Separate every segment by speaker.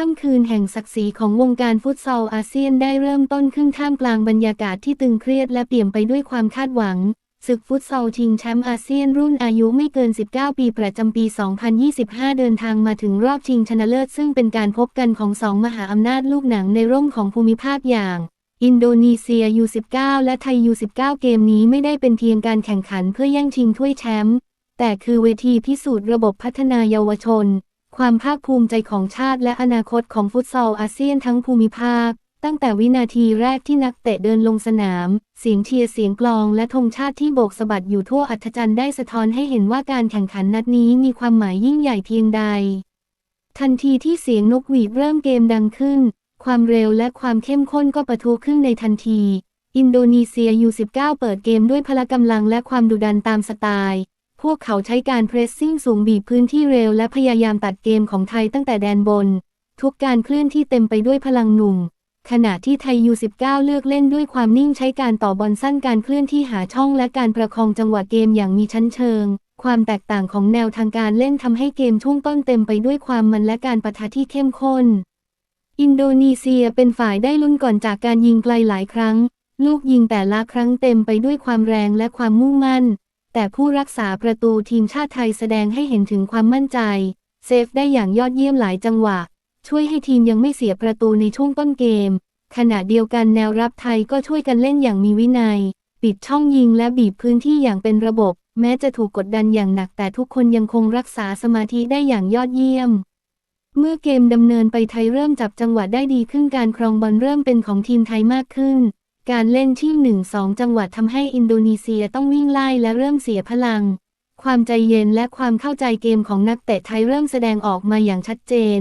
Speaker 1: ค่ำคืนแห่งศักดิ์ศรีของวงการฟุตซอลอาเซียนได้เริ่มต้นขึ้นท่ามกลางบรรยากาศที่ตึงเครียดและเปี่ยมไปด้วยความคาดหวัง ศึกฟุตซอลชิงแชมป์อาเซียนรุ่นอายุไม่เกิน 19 ปีประจำปี 2025 เดินทางมาถึงรอบชิงชนะเลิศซึ่งเป็นการพบกันของสองมหาอำนาจลูกหนังในร่มของภูมิภาคอย่างอินโดนีเซีย U19 และไทย U19 เกมนี้ไม่ได้เป็นเพียงการแข่งขันเพื่อแย่งชิงถ้วยแชมป์ แต่คือเวทีพิสูจน์ระบบพัฒนายาวชน ความภาคภูมิใจของชาติและอนาคตของฟุตซอลอาเซียนทั้งภูมิภาค ตั้งแต่วินาทีแรกที่นักเตะเดินลงสนาม เสียงเชียร์เสียงกลองและธงชาติที่โบกสะบัดอยู่ทั่วอัธจันทร์ได้สะท้อนให้เห็นว่าการแข่งขันนัดนี้มีความหมายยิ่งใหญ่เพียงใด ทันทีที่เสียงนกหวีดเริ่มเกมดังขึ้น ความเร็วและความเข้มข้นก็ปะทุขึ้นในทันที อินโดนีเซีย U19 เปิดเกมด้วยพละกำลังและความดุดันตามสไตล์ พวกเขาใช้การเพรสซิ่งสูงบีบพื้นที่เร็วและพยายามตัดเกมของไทยตั้งแต่แดนบน ทุกการเคลื่อนที่เต็มไปด้วยพลังหนุ่ม ขณะที่ไทย U19 เลือกเล่นด้วยความนิ่งใช้การต่อบอลสั้นการเคลื่อนที่หาช่องและการประคองจังหวะเกมอย่างมีชั้นเชิง ความแตกต่างของแนวทางการเล่นทำให้เกมช่วงต้นเต็มไปด้วยความมันและการปะทะที่เข้มข้น อินโดนีเซียเป็นฝ่ายได้ลุ้นก่อนจากการยิงไกลหลายครั้ง ลูกยิงแต่ละครั้งเต็มไปด้วยความแรงและความมุ่งมั่น แต่ผู้รักษาประตูทีมชาติไทยแสดงให้เห็นถึงความมั่นใจ เซฟได้อย่างยอดเยี่ยมหลายจังหวะ ช่วยให้ทีมยังไม่เสียประตูในช่วงต้นเกม ขณะเดียวกันแนวรับไทยก็ช่วยกันเล่นอย่างมีวินัย ปิดช่องยิงและบีบพื้นที่อย่างเป็นระบบ แม้จะถูกกดดันอย่างหนักแต่ทุกคนยังคงรักษาสมาธิได้อย่างยอดเยี่ยมเมื่อเกมดำเนินไปไทยเริ่มจับจังหวะได้ดีขึ้นการครองบอลเริ่มเป็นของทีมไทยมากขึ้น การเล่นที่1-2จังหวะทำให้อินโดนีเซียต้องวิ่งไล่และเริ่มเสียพลัง ความใจเย็นและความเข้าใจเกมของนักเตะไทยเริ่มแสดงออกมาอย่างชัดเจน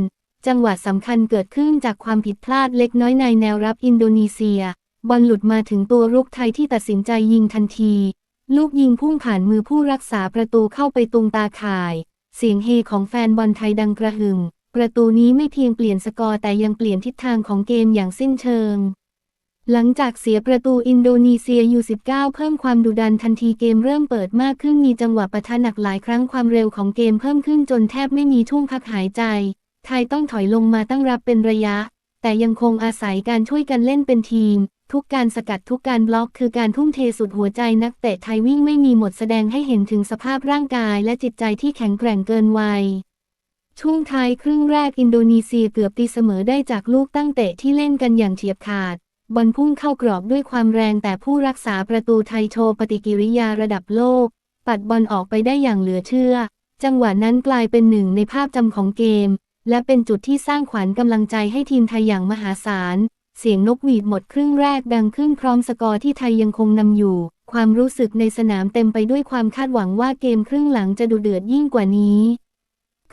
Speaker 1: จังหวะสำคัญเกิดขึ้นจากความผิดพลาดเล็กน้อยในแนวรับอินโดนีเซีย บอลหลุดมาถึงตัวรุกไทยที่ตัดสินใจยิงทันที ลูกยิงพุ่งผ่านมือผู้รักษาประตูเข้าไปตุงตาข่าย เสียงเฮของแฟนบอลไทยดังกระหึ่ม ประตูนี้ไม่เพียงเปลี่ยนสกอร์แต่ยังเปลี่ยนทิศทางของเกมอย่างสิ้นเชิง หลังจากเสียประตูอินโดนีเซีย U19 เพิ่มความดุดันทันทีเกมเริ่มเปิดมากขึ้นมีจังหวะปะทะหนักหลายครั้งความเร็วของเกมเพิ่มขึ้นจนแทบไม่มีช่วงพักหายใจ ไทยต้องถอยลงมาตั้งรับเป็นระยะ แต่ยังคงอาศัยการช่วยกันเล่นเป็นทีม ทุกการสกัดทุกการบล็อกคือการทุ่มเทสุดหัวใจนักเตะไทยวิ่งไม่มีหมดแสดงให้เห็นถึงสภาพร่างกายและจิตใจที่แข็งแกร่งเกินวัยช่วงท้ายครึ่งแรกอินโดนีเซียเกือบตีเสมอได้จากลูกตั้งเตะที่เล่นกันอย่างเฉียบขาด บอลพุ่งเข้ากรอบด้วยความแรงแต่ผู้รักษาประตูไทยโชว์ปฏิกิริยาระดับโลก ปัดบอลออกไปได้อย่างเหลือเชื่อ จังหวะนั้นกลายเป็นหนึ่งในภาพจำของเกม และเป็นจุดที่สร้างขวัญกำลังใจให้ทีมไทยอย่างมหาศาล เสียงนกหวีดหมดครึ่งแรกดังขึ้นพร้อมสกอร์ที่ไทยยังคงนำอยู่ ความรู้สึกในสนามเต็มไปด้วยความคาดหวังว่าเกมครึ่งหลังจะดุเดือดยิ่งกว่านี้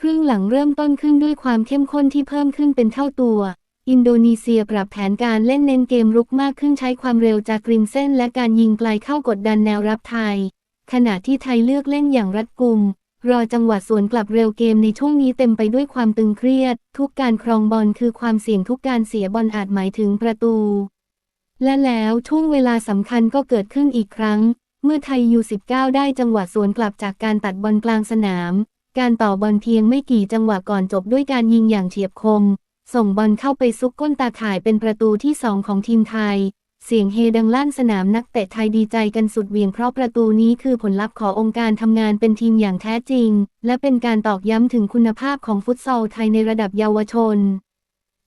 Speaker 1: ครึ่งหลังเริ่มต้นขึ้นด้วยความเข้มข้นที่เพิ่มขึ้นเป็นเท่าตัว อินโดนีเซียปรับแผนการเล่นเน้นเกมรุกมากขึ้นใช้ความเร็วจากกริมเส้น และการยิงไกลเข้ากดดันแนวรับไทย ขณะที่ไทยเลือกเล่นอย่างรัดกุม รอจังหวะสวนกลับเร็วเกมในช่วงนี้เต็มไปด้วยความตึงเครียด ทุกการครองบอลคือความเสี่ยงทุกการเสียบอลอาจหมายถึงประตู และแล้วช่วงเวลาสำคัญก็เกิดขึ้นอีกครั้ง เมื่อไทย U19 ได้จังหวะสวนกลับจากการตัดบอลกลางสนาม การต่อบอลเพียงไม่กี่จังหวะก่อนจบด้วยการยิงอย่างเฉียบคม ส่งบอลเข้าไปซุกก้นตาข่ายเป็นประตูที่สองของทีมไทย เสียงเฮดังลั่นสนามนักเตะไทยดีใจกันสุดเหวี่ยงเพราะประตูนี้คือผลลัพธ์ขององค์การทำงานเป็นทีมอย่างแท้จริง และเป็นการตอกย้ำถึงคุณภาพของฟุตซอลไทยในระดับเยาวชน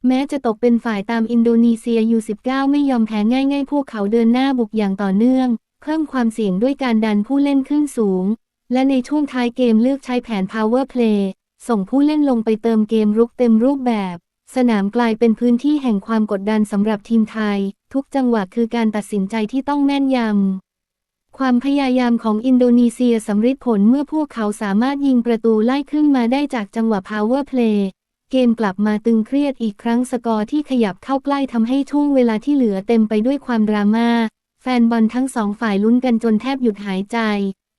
Speaker 1: แม้จะตกเป็นฝ่ายตามอินโดนีเซีย U19 ไม่ยอมแพ้ง่าย ๆ พวกเขาเดินหน้าบุกอย่างต่อเนื่อง เพิ่มความเสี่ยงด้วยการดันผู้เล่นขึ้นสูง และในช่วงท้ายเกมเลือกใช้แผน power play ส่งผู้เล่นลงไปเติมเกมรุกเต็มรูปแบบ สนามกลายเป็นพื้นที่แห่งความกดดันสำหรับทีมไทย ทุกจังหวะคือการตัดสินใจที่ต้องแม่นยำ ความพยายามของอินโดนีเซียสำเร็จผลเมื่อพวกเขาสามารถยิงประตูไล่ขึ้นมาได้จากจังหวะ power play เกมกลับมาตึงเครียดอีกครั้งสกอร์ที่ขยับเข้าใกล้ทำให้ช่วงเวลาที่เหลือเต็มไปด้วยความดราม่าแฟนบอลทั้งสองฝ่ายลุ้นกันจนแทบหยุดหายใจ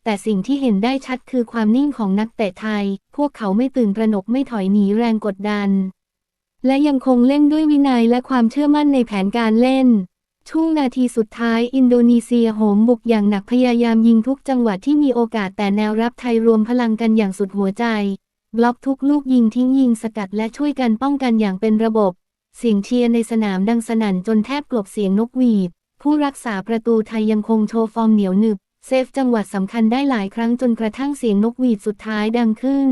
Speaker 1: แต่สิ่งที่เห็นได้ชัดคือความนิ่งของนักเตะไทย พวกเขาไม่ตื่นตระหนกไม่ถอยหนีแรงกดดัน และยังคงเล่นด้วยวินัยและความเชื่อมั่นในแผนการเล่น ช่วงนาทีสุดท้ายอินโดนีเซียโหมบุกอย่างหนักพยายามยิงทุกจังหวะที่มีโอกาสแต่แนวรับไทยรวมพลังกันอย่างสุดหัวใจ บล็อกทุกลูกยิงทิ้งยิงสกัดและช่วยกันป้องกันอย่างเป็นระบบ เสียงเชียร์ในสนามดังสนั่นจนแทบกลบเสียงนกหวีด ผู้รักษาประตูไทยยังคงโชว์ฟอร์มเหนียวหนึบเซฟจังหวัดสำคัญได้หลายครั้งจนกระทั่งเสียงนกหวีดสุดท้ายดังขึ้น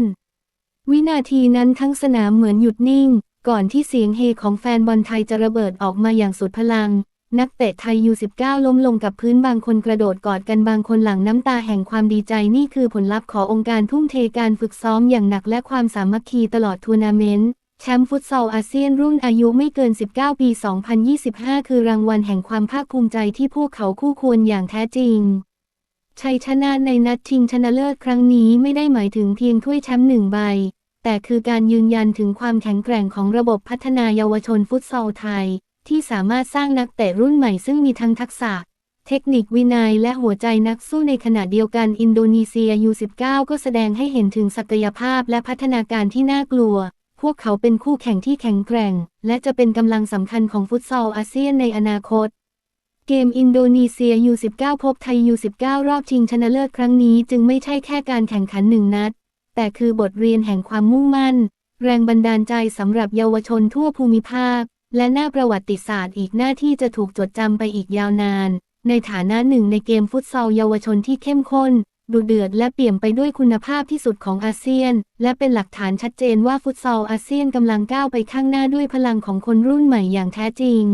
Speaker 1: วินาทีนั้นทั้งสนามเหมือนหยุดนิ่ง ก่อนที่เสียงเฮของแฟนบอลไทยจะระเบิดออกมาอย่างสุดพลัง นักเตะไทยยู19ล้มลงกับพื้นบางคนกระโดดกอดกันบางคนหลั่งน้ำตาแห่งความดีใจนี่คือผลลัพธ์ขององค์การทุ่มเทการฝึกซ้อมอย่างหนักและความสามัคคีตลอดทัวร์นาเมนต์แชมป์ฟุตซอลอาเซียนรุ่นอายุไม่เกิน 19 ปี 2025 คือรางวัลแห่งความภาคภูมิใจที่พวกเขาคู่ควรอย่างแท้จริง ชัยชนะในนัดชิงชนะเลิศครั้งนี้ไม่ได้หมายถึงเพียงถ้วยแชมป์หนึ่งใบ แต่คือการยืนยันถึงความแข็งแกร่งของระบบพัฒนาเยาวชนฟุตซอลไทย ที่สามารถสร้างนักเตะรุ่นใหม่ซึ่งมีทั้งทักษะ เทคนิควินัยและหัวใจนักสู้ในขณะเดียวกันอินโดนีเซีย U19 ก็แสดงให้เห็นถึงศักยภาพและพัฒนาการที่น่ากลัว พวกเขาเป็นคู่แข่งที่แข็งแกร่ง และจะเป็นกำลังสำคัญของฟุตซอลอาเซียนในอนาคตเกมอินโดนีเซีย U19 พบไทย U19 รอบชิงชนะเลิศครั้งนี้จึงไม่ใช่แค่การแข่งขันหนึ่งนัด แต่คือบทเรียนแห่งความมุ่งมั่น แรงบันดาลใจสำหรับเยาวชนทั่วภูมิภาค และหน้าประวัติศาสตร์อีกหน้าที่จะถูกจดจำไปอีกยาวนาน ในฐานะหนึ่งในเกมฟุตซอลเยาวชนที่เข้มข้นดุเดือดและเปี่ยมไปด้วยคุณภาพที่สุดของอาเซียน และเป็นหลักฐานชัดเจนว่าฟุตซอลอาเซียนกำลังก้าวไปข้างหน้าด้วยพลังของคนรุ่นใหม่อย่างแท้จริง